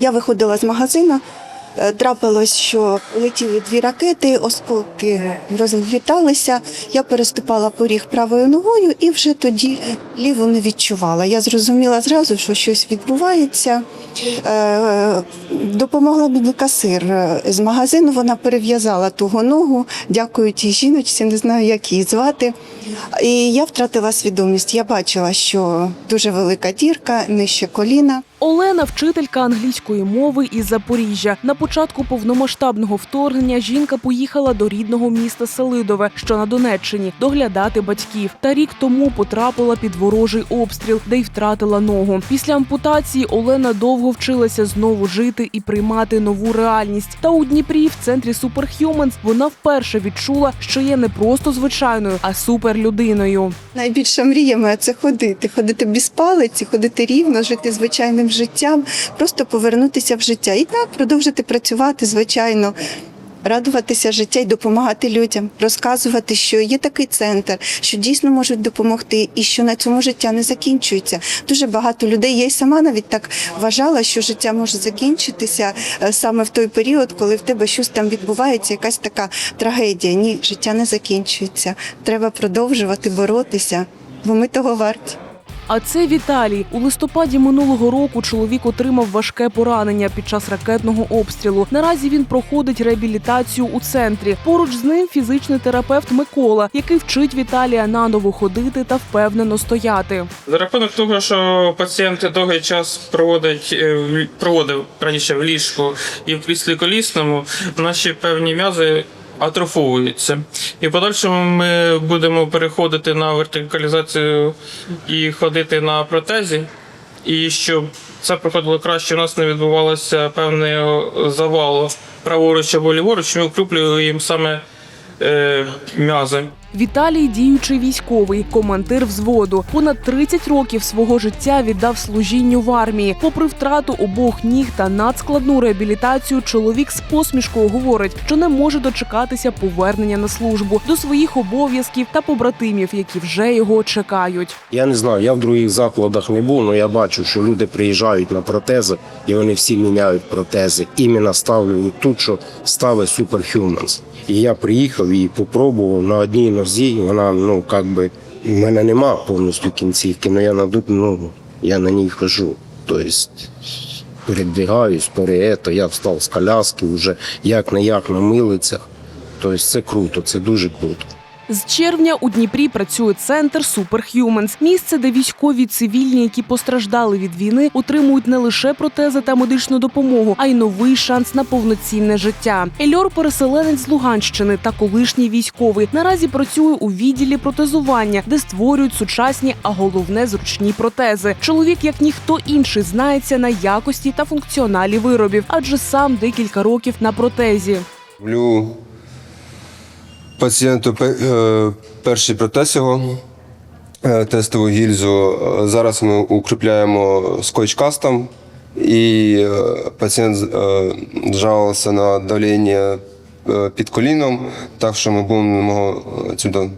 Я виходила з магазину. е, Трапилось, що летіли дві ракети, осколки розліталися. Я переступала поріг правою ногою і вже тоді ліву не відчувала. Я зрозуміла зразу, що щось відбувається. Е, Допомогла мені касир з магазину. Вона перев'язала тугу ногу. Дякую тій жіночці, не знаю, як її звати. І я втратила свідомість. Я бачила, що дуже велика дірка, нижче коліна. Олена вчителька англійської мови із Запоріжжя. На початку повномасштабного вторгнення жінка поїхала до рідного міста Селидове, що на Донеччині, доглядати батьків. Та рік тому потрапила під ворожий обстріл, де й втратила ногу. Після ампутації Олена довго вчилася знову жити і приймати нову реальність. Та у Дніпрі, в центрі Superhumans, вона вперше відчула, що є не просто звичайною, а суперлюдиною. Найбільша мрія моя це ходити, ходити без палиці, ходити рівно, жити звичайним життям, просто повернутися в життя і так продовжити працювати, звичайно. Радуватися життя і допомагати людям, розказувати, що є такий центр, що дійсно можуть допомогти, і що на цьому життя не закінчується. Дуже багато людей. Я й сама навіть так вважала, що життя може закінчитися е, саме в той період, коли в тебе щось там відбувається, якась така трагедія. Ні, життя не закінчується. Треба продовжувати боротися, бо ми того варті. А це Віталій. У листопаді минулого року чоловік отримав важке поранення під час ракетного обстрілу. Наразі він проходить реабілітацію у центрі. Поруч з ним фізичний терапевт Микола, який вчить Віталія наново ходити та впевнено стояти. За рахунок того, що пацієнт довгий час проводить е, проводив раніше в ліжку і в кріслі колісному, наші певні м'язи атрофовуються. І в подальшому ми будемо переходити на вертикалізацію і ходити на протезі. І щоб це проходило краще, у нас не відбувалося певного завалу праворуч або ліворуч, ми укріплюємо саме е, м'язи. Віталій діючий військовий, командир взводу. Понад 30 років свого життя віддав служінню в армії. Попри втрату обох ніг та надскладну реабілітацію, чоловік з посмішкою говорить, що не може дочекатися повернення на службу до своїх обов'язків та побратимів, які вже його чекають. Я не знаю, я в других закладах не був, але я бачу, що люди приїжджають на протези і вони всі міняють протези. Іменно ставлю тут, що ставить Superhumans. І я приїхав і попробував на одній нозі. Вона, ну, як би, в мене нема повністю кінцівки, але я на ну, я на ній хожу. Тобто передвигаюсь, переето, я встав з коляски вже як не як на милицях. Тобто це круто, це дуже круто. З червня у Дніпрі працює центр Superhumans. Місце, де військові цивільні, які постраждали від війни, отримують не лише протези та медичну допомогу, а й новий шанс на повноцінне життя. Ельор переселенець з Луганщини та колишній військовий. Наразі працює у відділі протезування, де створюють сучасні, а головне зручні протези. Чоловік, як ніхто інший, знається на якості та функціоналі виробів, адже сам декілька років на протезі. Роблю пацієнту е, перший протез його, е, тестову гільзу. Зараз ми укріпляємо скотч-кастом, і е, пацієнт жалувався на давлення під коліном, так що ми будемо його сюди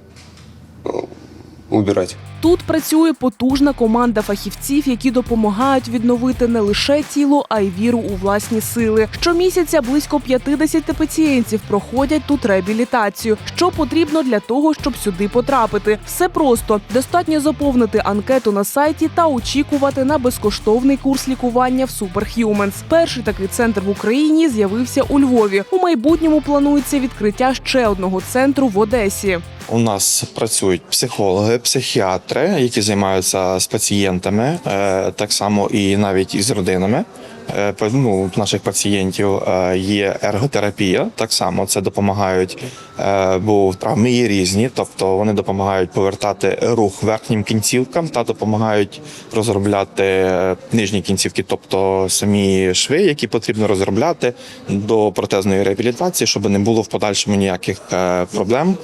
убирати. Тут працює потужна команда фахівців, які допомагають відновити не лише тіло, а й віру у власні сили. Щомісяця близько 50 пацієнтів проходять тут реабілітацію. Що потрібно для того, щоб сюди потрапити? Все просто достатньо заповнити анкету на сайті та очікувати на безкоштовний курс лікування в Superhumans. Перший такий центр в Україні з'явився у Львові. У майбутньому планується відкриття ще одного центру в Одесі. У нас працюють психологи, психіатри, які займаються з пацієнтами, е, так само і навіть із родинами. Е, Ну, наших пацієнтів е, є ерготерапія. Так само це допомагають, е, бо травми є різні, тобто вони допомагають повертати рух верхнім кінцівкам та допомагають розробляти нижні кінцівки, тобто самі шви, які потрібно розробляти до протезної реабілітації, щоб не було в подальшому ніяких проблем,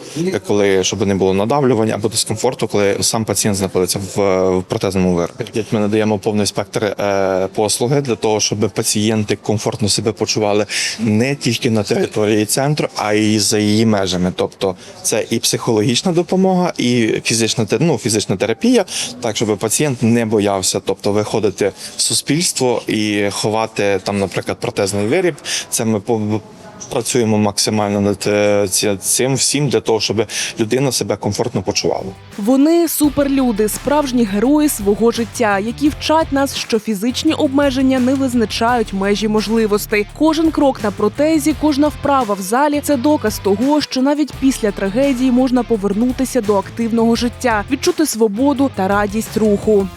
коли щоб не було надавлювання або дискомфорту, коли сам пацієнт знаходиться в, протезному виробі. Ми надаємо повний спектр послуги для того, щоб щоб пацієнти комфортно себе почували не тільки на території центру, а й за її межами. Тобто це і психологічна допомога, і фізична ну, фізична терапія, так щоб пацієнт не боявся, тобто виходити в суспільство і ховати там, наприклад, протезний виріб. Це ми працюємо максимально над е, цим всім для того, щоб людина себе комфортно почувала. Вони суперлюди, справжні герої свого життя, які вчать нас, що фізичні обмеження не визначають межі можливостей. Кожен крок на протезі, кожна вправа в залі це доказ того, що навіть після трагедії можна повернутися до активного життя, відчути свободу та радість руху.